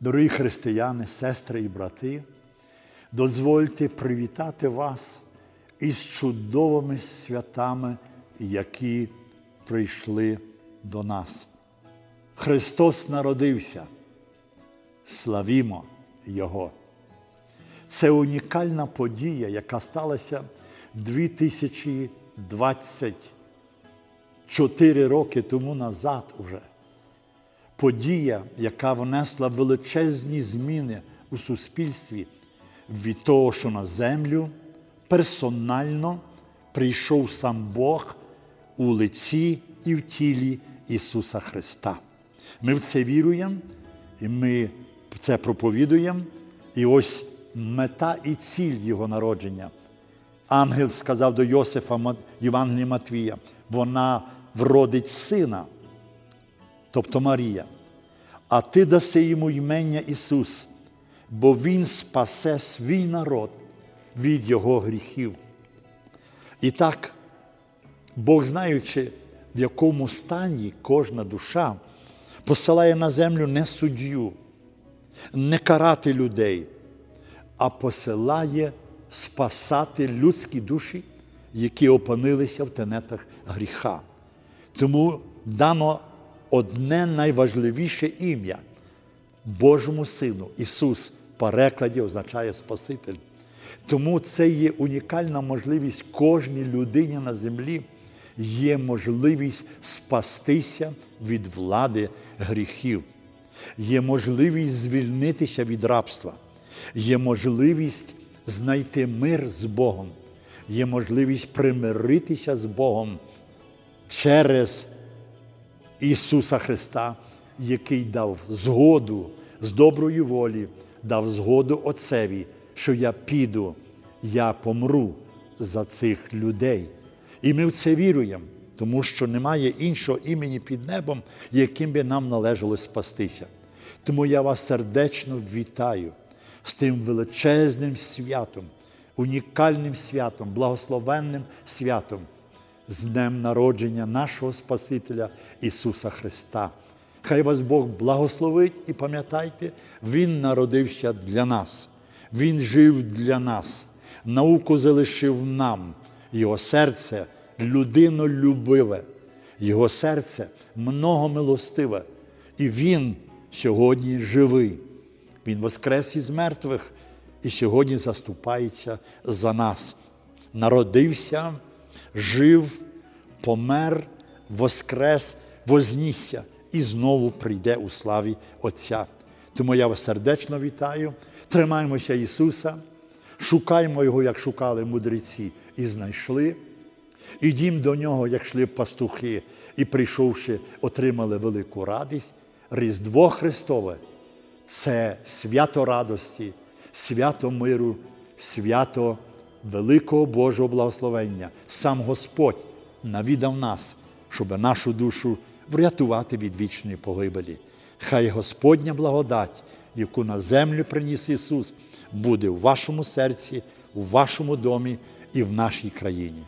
Дорогі християни, сестри і брати, дозвольте привітати вас із чудовими святами, які прийшли до нас. Христос народився. Славімо Його! Це унікальна подія, яка сталася 2024 роки тому назад уже. Подія, яка внесла величезні зміни у суспільстві від того, що на землю персонально прийшов сам Бог у лиці і в тілі Ісуса Христа. Ми в це віруємо, і ми це проповідуємо. І ось мета і ціль Його народження. Ангел сказав до Йосифа Євангелії Матвія, вона вродить сина, тобто Марія. А ти даси йому ймення Ісус, бо Він спасе свій народ від Його гріхів. І так, Бог, знаючи, в якому стані кожна душа, посилає на землю не суддю, не карати людей, а посилає спасати людські душі, які опинилися в тенетах гріха. Тому дано одне найважливіше ім'я. Божому Сину. Ісус в перекладі означає Спаситель. Тому це є унікальна можливість кожній людині на землі, є можливість спастися від влади гріхів, є можливість звільнитися від рабства, є можливість знайти мир з Богом, є можливість примиритися з Богом через Ісуса Христа, який дав згоду з доброї волі, дав згоду Отцеві, що я піду, я помру за цих людей. І ми в це віруємо, тому що немає іншого імені під небом, яким би нам належало спастися. Тому я вас сердечно вітаю з тим величезним святом, унікальним святом, благословенним святом, з днем народження нашого Спасителя Ісуса Христа. Хай вас Бог благословить і пам'ятайте, Він народився для нас, Він жив для нас, науку залишив нам, Його серце людинолюбиве, Його серце многомилостиве. І Він сьогодні живий. Він воскрес із мертвих і сьогодні заступається за нас. Народився, жив, помер, воскрес, вознісся і знову прийде у славі Отця. Тому я вас сердечно вітаю. Тримаємося Ісуса, шукаємо Його, як шукали мудреці, і знайшли. Ідім до нього, як йшли пастухи, і, прийшовши, отримали велику радість. Різдво Христове це свято радості, свято миру, свято великого Божого благословення. Сам Господь навідав нас, щоб нашу душу врятувати від вічної погибелі. Хай Господня благодать, яку на землю приніс Ісус, буде в вашому серці, у вашому домі і в нашій країні.